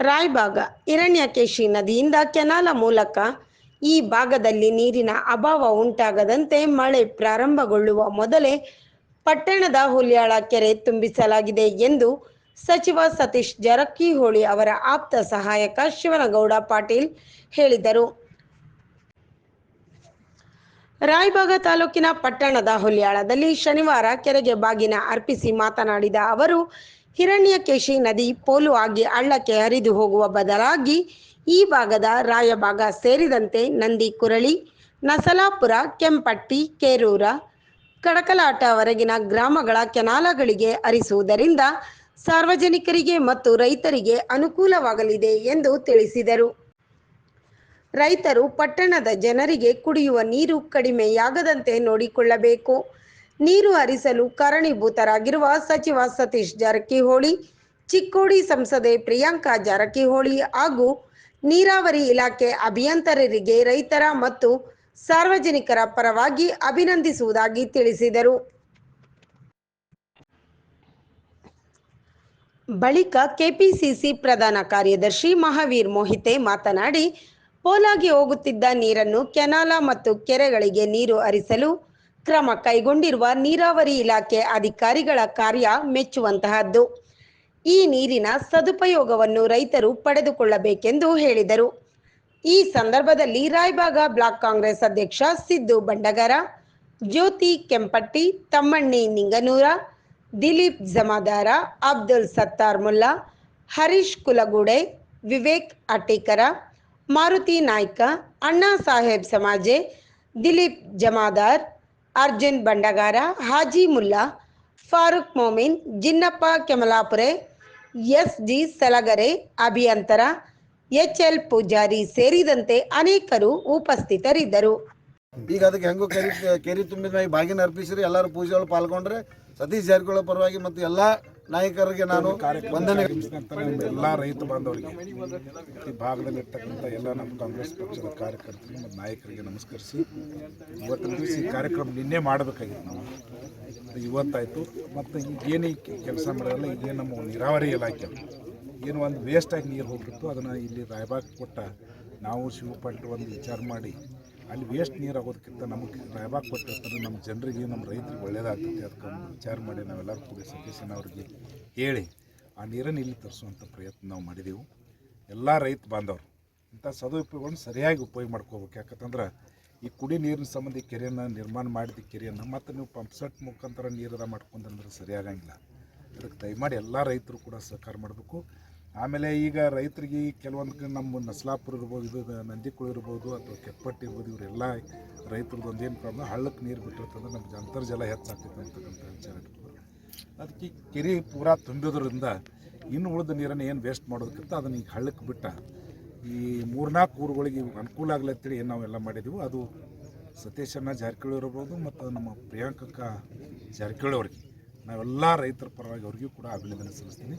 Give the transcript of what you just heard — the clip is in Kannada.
ರಾಯಬಾಗ ಹಿರಣ್ಯಕೇಶಿ ನದಿಯಿಂದ ಕೆನಾಲ ಮೂಲಕ ಈ ಭಾಗದಲ್ಲಿ ನೀರಿನ ಅಭಾವ ಉಂಟಾಗದಂತೆ ಮಳೆ ಪ್ರಾರಂಭಗೊಳ್ಳುವ ಮೊದಲೇ ಪಟ್ಟಣದ ಹುಲ್ಯಾಳ ಕೆರೆ ತುಂಬಿಸಲಾಗಿದೆ ಎಂದು ಸಚಿವ ಸತೀಶ್ ಜಾರಕಿಹೊಳಿ ಅವರ ಆಪ್ತ ಸಹಾಯಕ ಶಿವನಗೌಡ ಪಾಟೀಲ್ ಹೇಳಿದರು. ರಾಯಬಾಗ ತಾಲೂಕಿನ ಪಟ್ಟಣದ ಹುಲ್ಯಾಳದಲ್ಲಿ ಶನಿವಾರ ಕೆರೆಗೆ ಬಾಗಿನ ಅರ್ಪಿಸಿ ಮಾತನಾಡಿದ ಅವರು ಹಿರಣ್ಯಕೇಶಿ ನದಿ ಪೋಲು ಆಗಿ ಹಳ್ಳಕ್ಕೆ ಹರಿದು ಹೋಗುವ ಬದಲಾಗಿ ಈ ಭಾಗದ ರಾಯಭಾಗ ಸೇರಿದಂತೆ ನಂದಿ ಕುರಳಿ, ನಸಲಾಪುರ, ಕೆಂಪಟ್ಟಿ, ಕೇರೂರ ಕಡಕಲಾಟವರೆಗಿನ ಗ್ರಾಮಗಳ ಕೆನಾಲಗಳಿಗೆ ಹರಿಸುವುದರಿಂದ ಸಾರ್ವಜನಿಕರಿಗೆ ಮತ್ತು ರೈತರಿಗೆ ಅನುಕೂಲವಾಗಲಿದೆ ಎಂದು ತಿಳಿಸಿದರು. ರೈತರು ಪಟ್ಟಣದ ಜನರಿಗೆ ಕುಡಿಯುವ ನೀರು ಕಡಿಮೆಯಾಗದಂತೆ ನೋಡಿಕೊಳ್ಳಬೇಕು. ನೀರು ಹರಿಸಲು ಕಾರಣೀಭೂತರಾಗಿರುವ ಸಚಿವ ಸತೀಶ್ ಜಾರಕಿಹೊಳಿ, ಚಿಕ್ಕೋಡಿ ಸಂಸದೆ ಪ್ರಿಯಾಂಕಾ ಜಾರಕಿಹೊಳಿ ಹಾಗೂ ನೀರಾವರಿ ಇಲಾಖೆ ಅಭಿಯಂತರರಿಗೆ ರೈತರ ಮತ್ತು ಸಾರ್ವಜನಿಕರ ಪರವಾಗಿ ಅಭಿನಂದಿಸುವುದಾಗಿ ತಿಳಿಸಿದರು. ಬಳಿಕ ಕೆಪಿಸಿಸಿ ಪ್ರಧಾನ ಕಾರ್ಯದರ್ಶಿ ಮಹಾವೀರ್ ಮೋಹಿತೆ ಮಾತನಾಡಿ, ಪೋಲಾಗಿ ಹೋಗುತ್ತಿದ್ದ ನೀರನ್ನು ಕೆನಾಲ ಮತ್ತು ಕೆರೆಗಳಿಗೆ ನೀರು ಹರಿಸಲು ಕ್ರಮ ಕೈಗೊಂಡಿರುವ ನೀರಾವರಿ ಇಲಾಖೆ ಅಧಿಕಾರಿಗಳ ಕಾರ್ಯ ಮೆಚ್ಚುವಂತಹದ್ದು. ಈ ನೀರಿನ ಸದುಪಯೋಗವನ್ನು ರೈತರು ಪಡೆದುಕೊಳ್ಳಬೇಕೆಂದು ಹೇಳಿದರು. ಈ ಸಂದರ್ಭದಲ್ಲಿ ರಾಯಬಾಗ ಬ್ಲಾಕ್ ಕಾಂಗ್ರೆಸ್ ಅಧ್ಯಕ್ಷ ಸಿದ್ದು ಬಂಡಗರ, ಜ್ಯೋತಿ ಕೆಂಪಟ್ಟಿ, ತಮ್ಮಣ್ಣಿ ನಿಂಗನೂರ, ದಿಲೀಪ್ ಜಮಾದಾರ, ಅಬ್ದುಲ್ ಸತ್ತಾರ್ ಮುಲ್ಲಾ, ಹರೀಶ್ ಕುಲಗುಡೆ, ವಿವೇಕ್ ಅಟೇಕರ ಮಾರುತಿ ನಾಯ್ಕ, ಅಣ್ಣಾ ಸಾಹೇಬ್ ಸಮಾಜೆ, ದಿಲೀಪ್ ಜಮಾದಾರ್ ಅರ್ಜುನ್ ಬಂಡಗಾರ, ಹಾಜಿ ಮುಲ್ಲಾ, ಫಾರೂಕ್ ಮೊಮಿನ್, ಜಿನ್ನಪ್ಪ ಕೆಮಲಾಪುರೆ ಎಸ್ ಜಿ ಸಲಗರೆ, ಅಭಿಯಂತರ ಎಚ್ ಎಲ್ ಪೂಜಾರಿ ಸೇರಿದಂತೆ ಅನೇಕರು ಉಪಸ್ಥಿತರಿದ್ದರು. ಈಗ ಅದಕ್ಕೆ ಹೆಂಗೋ ಕೆರಿ ಕೆರಿ ತುಂಬಿದ ಬಾಗಿನ ಅರ್ಪಿಸಿರಿ ಎಲ್ಲರೂ ಪೂಜೆಗಳು ಪಾಲ್ಗೊಂಡ್ರೆ ಸತೀಶ್ ಜಾರಕಿಹೊಳಿ ಪರವಾಗಿ ಮತ್ತು ಎಲ್ಲ ನಾಯಕರಿಗೆ ನಾನು ವಂದನೆ. ಎಲ್ಲ ರೈತ ಬಾಂಧವರಿಗೆ ಈ ಭಾಗದಲ್ಲಿರ್ತಕ್ಕಂಥ ಎಲ್ಲ ನಮ್ಮ ಕಾಂಗ್ರೆಸ್ ಪಕ್ಷದ ಕಾರ್ಯಕರ್ತರಿಗೆ ಮತ್ತು ನಾಯಕರಿಗೆ ನಮಸ್ಕರಿಸಿ. ಇವತ್ತಿನ ದಿವಸ ಈ ಕಾರ್ಯಕ್ರಮ ನಿನ್ನೆ ಮಾಡಬೇಕಾಗಿತ್ತು ನಾವು. ಇವತ್ತಾಯಿತು. ಮತ್ತು ಈಗೇನು ಕೆಲಸ ಮಾಡೋದಲ್ಲ ಈಗೇನು ನಮ್ಮ ನೀರಾವರಿ ಇಲಾಖೆ. ಏನು ಒಂದು ವೇಸ್ಟಾಗಿ ನೀರು ಹೋಗಿತ್ತು ಅದನ್ನು ಇಲ್ಲಿ ರಾಯಬಾಗ್ ಕೊಟ್ಟ ನಾವು ಶಿವಪಟ್ಟು ಒಂದು ವಿಚಾರ ಮಾಡಿ ಅಲ್ಲಿ ವೇಸ್ಟ್ ನೀರು ಆಗೋದಕ್ಕಿಂತ ನಮಗೆ ರಾಯಬಾಗ್ ಕೊಟ್ಟಿರ್ತಾರೆ ನಮ್ಮ ಜನರಿಗೆ ನಮ್ಮ ರೈತರಿಗೆ ಒಳ್ಳೇದಾಗ್ತೈತೆ. ಅದಕ್ಕೊಂದು ವಿಚಾರ ಮಾಡಿ ನಾವೆಲ್ಲರೂ ಕೂಡಿ ಸತೀಶನ ಅವ್ರಿಗೆ ಹೇಳಿ ಆ ನೀರನ್ನು ಇಲ್ಲಿ ತರಿಸುವಂಥ ಪ್ರಯತ್ನ ನಾವು ಮಾಡಿದೆವು. ಎಲ್ಲ ರೈತ ಬಾಂಧವರು, ಇಂಥ ಸದುಪಯೋಗವನ್ನು ಸರಿಯಾಗಿ ಉಪಯೋಗ ಮಾಡ್ಕೋಬೇಕು. ಯಾಕಂತಂದ್ರೆ ಈ ಕುಡಿ ನೀರಿನ ಸಂಬಂಧಿ ಕೆರೆಯನ್ನು ನಿರ್ಮಾಣ ಮಾಡಿದ ಕೆರೆಯನ್ನು ಮತ್ತು ನೀವು ಪಂಪ್ ಸೆಟ್ ಮುಖಾಂತರ ನೀರದ ಮಾಡ್ಕೊಂಡ್ರೆ ಸರಿಯಾಗಂಗಿಲ್ಲ. ಅದಕ್ಕೆ ದಯಮಾಡಿ ಎಲ್ಲ ರೈತರು ಕೂಡ ಸಹಕಾರ ಮಾಡಬೇಕು. ಆಮೇಲೆ ಈಗ ರೈತರಿಗೆ ಕೆಲವೊಂದು ನಮ್ಮ ನಸ್ಲಾಪುರ ಇರ್ಬೋದು, ಇದು ನಂದಿಕುಳು ಇರ್ಬೋದು ಅಥವಾ ಕೆಪ್ಪಟ್ಟು ಇರ್ಬೋದು, ಇವರೆಲ್ಲ ರೈತರದ್ದು ಏನು ಪ್ರಾಬ್ಲಮ್ ಹಳ್ಳಕ್ಕೆ ನೀರು ಬಿಟ್ಟಿರ್ತಂದ್ರೆ ನಮ್ಗೆ ಅಂತರ್ಜಲ ಹೆಚ್ಚಾಗ್ತೈತೆ ಅಂತಕ್ಕಂಥ ವಿಚಾರ ಅದಕ್ಕೆ ಕೆರೆ ಪೂರಾ ತುಂಬಿದ್ರಿಂದ ಇನ್ನು ಉಳಿದ ನೀರನ್ನು ಏನು ವೇಸ್ಟ್ ಮಾಡೋದಕ್ಕಿಂತ ಅದನ್ನ ಈಗ ಹಳ್ಳಕ್ಕೆ ಬಿಟ್ಟ. ಈ ಮೂರ್ನಾಲ್ಕು ಊರುಗಳಿಗೆ ಅನುಕೂಲ ಆಗಲಿ ಅಂತೇಳಿ ಏನು ನಾವೆಲ್ಲ ಮಾಡಿದ್ದೀವಿ ಅದು ಸತೀಶಣ್ಣ ಜಾರಕಿಹೊಳಿ ಇರ್ಬೋದು ಮತ್ತು ನಮ್ಮ ಪ್ರಿಯಾಂಕಕ್ಕ ಜಾರಕಿಹೊಳಿ ಅವ್ರಿಗೆ. ನಾವೆಲ್ಲ ರೈತರ ಪರವಾಗಿ ಅವ್ರಿಗೂ ಕೂಡ ಅಭಿನಂದನೆ ಸಲ್ಲಿಸ್ತೀನಿ.